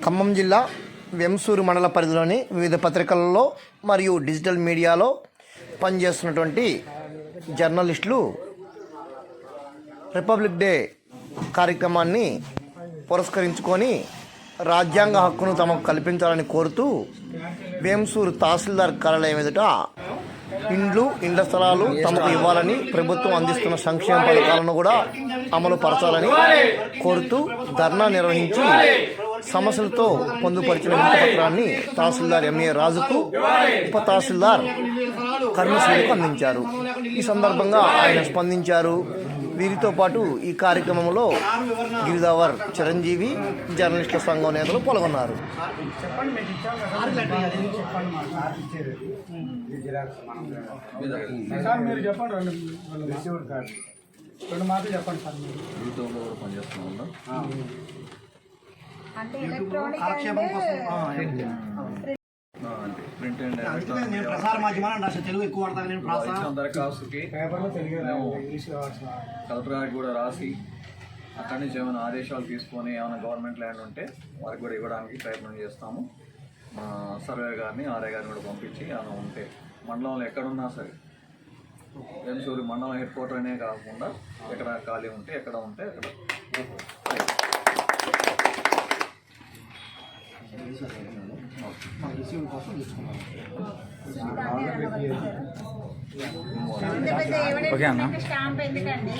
ఖమ్మం జిల్లా వెంసూరు మండల పరిధిలోని వివిధ పత్రికలలో మరియు డిజిటల్ మీడియాలో పనిచేస్తున్నటువంటి జర్నలిస్టులు రిపబ్లిక్ డే కార్యక్రమాన్ని పురస్కరించుకొని రాజ్యాంగ హక్కును తమకు కల్పించాలని కోరుతూ వేంసూరు తహసీల్దార్ కార్యాలయం ఎదుట ఇండ్లు ఇండ్ల స్థలాలు తమకు ఇవ్వాలని ప్రభుత్వం అందిస్తున్న సంక్షేమ పథకాలను కూడా అమలు పరచాలని కోరుతూ ధర్నా నిర్వహించి సమస్యలతో పొందుపరిచిన పత్రాన్ని తహసీల్దార్ ఎంఏ రాజుకు ఉప తహసీల్దార్ కర్ణశ్రీలకు అందించారు. ఈ సందర్భంగా ఆయన స్పందించారు. వీరితో పాటు ఈ కార్యక్రమంలో గిరిదావర్ చిరంజీవి జర్నలిస్టుల సంఘం నేతలు పాల్గొన్నారు. చెప్పండి రెండు మాటలు సార్ యూట్యూబ్లో కూడా పనిచేస్తున్నాం అంటే ఎలక్ట్రానిక్ అంటే అంటే ప్రింట్ అండ్ నేను ప్రసార మాధ్యమాన్ని రాసిన తెలుగు ఎక్కువ వాడతాను నేను ఇచ్చిన దరఖాస్తుకి కలెక్టర్ గారికి కూడా రాసి అక్కడి నుంచి ఏమైనా ఆదేశాలు తీసుకొని ఏమైనా గవర్నమెంట్ ల్యాండ్ ఉంటే వారికి కూడా ఇవ్వడానికి ప్రయత్నం చేస్తాము. మా సర్వే గారిని ఆర్ఏ గారిని కూడా పంపించి ఏమైనా ఉంటే మండలంలో ఎక్కడున్నా సరే వెంసూరి మండలం హెడ్ క్వార్టర్ అనే కాకుండా ఎక్కడ ఖాళీ ఉంటే ఎక్కడ ఉంటే అక్కడ. పెద్ద పెద్ద ఎవిడెన్స్ స్టాంప్ ఎందుకండి